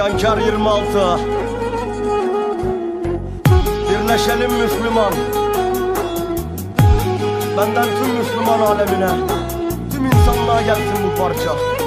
İsyankar 26 Birleşelim Müslüman. Benden tüm Müslüman alemine Tüm insanlığa gelsin bu parça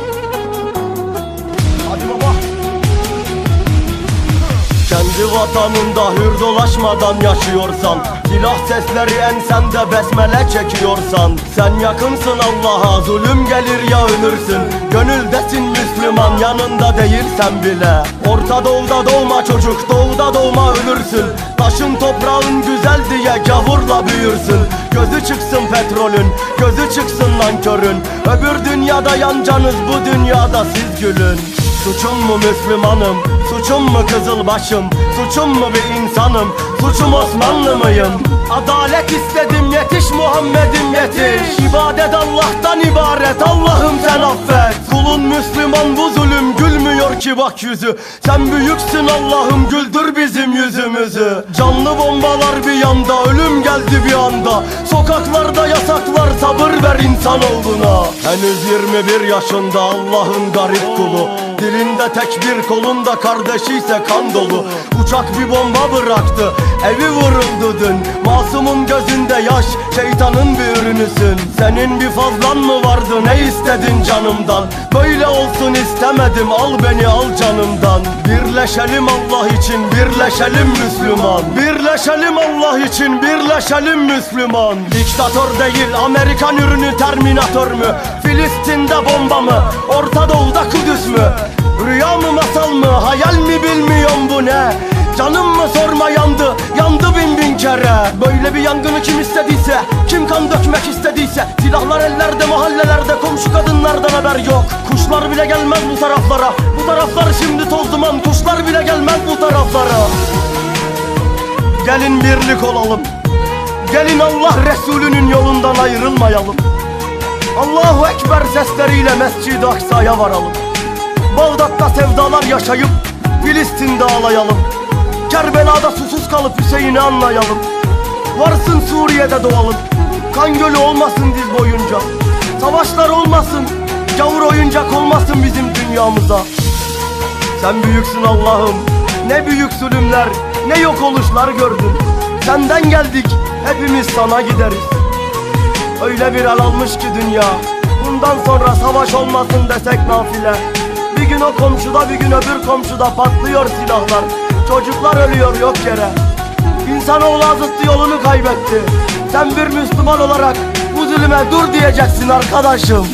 kendi vatanında hür dolaşmadan yaşıyorsan Silah sesleri ensende besmele çekiyorsan Sen yakınsın Allah'a zulüm gelir ya ölürsün. Gönüldesin Müslüman yanında değilsen bile. Orta doğuda doğma çocuk doğuda doğma ölürsün. Taşın toprağın güzel diye gavurla büyürsün. Gözü çıksın petrolün gözü çıksın nankörün. Öbür dünyada yancanız bu dünyada siz gülün. Suçum mu Müslümanım? Suçum mu Kızılbaşım? Suçum mu bir insanım? Suçum Osmanlı mıyım? Adalet istedim yetiş Muhammed'im yetiş. İbadet Allah'tan ibaret Allah'ım sen affet. Kulun Müslüman bu zulüm gülmüyor ki bak yüzü. Sen büyüksün Allah'ım güldür bizim yüzümüzü. Canlı bombalar bir yanda ölüm geldi bir anda. Sokaklarda yasaklar sabır ver insan olduğuna Henüz 21 yaşında Allah'ın garip kulu Dilinde tek bir kolunda kardeşi ise kan dolu. Uçak bir bomba bıraktı evi vuruldu dün. Masumun gözünde yaş şeytanın bir ürünüsün. Senin bir fazlan mı vardı ne istedin canımdan? Böyle olsun istemedim al beni al canımdan. Birleşelim Allah için birleşelim Müslüman. Birleşelim Allah için birleşelim Müslüman. Diktatör değil Amerikan ürünü terminatör mü? Filistin'de bomba mı? Orta Doğu'da Kudüs mü Rüya mı masal mı hayal mi bilmiyorum bu ne? Canım mı sorma yandı yandı bin bin kere. Böyle bir yangını kim istediyse kim kan dökmek istediyse Silahlar ellerde mahallelerde komşu kadınlardan haber yok. Kuşlar bile gelmez bu taraflara Bu taraflar şimdi toz duman kuşlar bile gelmez bu taraflara. Gelin birlik olalım. Gelin Allah Resulü'nün yolundan ayrılmayalım. Allahu Ekber sesleriyle Mescid-i Aksa'ya varalım Bağdat'ta sevdalar yaşayıp Filistin'de ağlayalım. Kerbela'da susuz kalıp Hüseyin'i anlayalım. Varsın Suriye'de doğalım. Kan gölü olmasın diz boyunca. Savaşlar olmasın Gavur oyuncak olmasın bizim dünyamıza. Sen büyüksün Allah'ım. Ne büyük zulümler Ne yok oluşlar gördün. Senden geldik Hepimiz sana gideriz. Öyle bir el almış ki dünya. Bundan sonra savaş olmasın desek nafile gün o komşuda bir gün öbür komşuda patlıyor silahlar. Çocuklar ölüyor yok yere. İnsanoğlu azıttı yolunu kaybetti. Sen bir Müslüman olarak bu zulüme dur diyeceksin arkadaşım